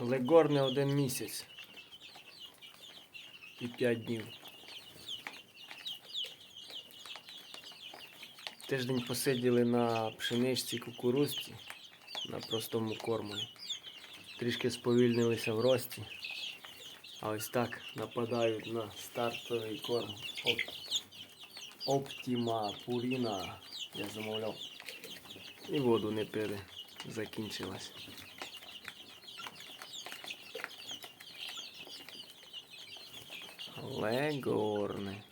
Легорне один місяць. І п'ять днів. Тиждень посиділи на пшеничці кукурузці на простому кормові. Трішки сповільнилися в рості. А ось так нападають на стартовий корм. Оп. Оптіма Пуріна. Я замовляв. І воду не пили. Закінчилась. Легорне.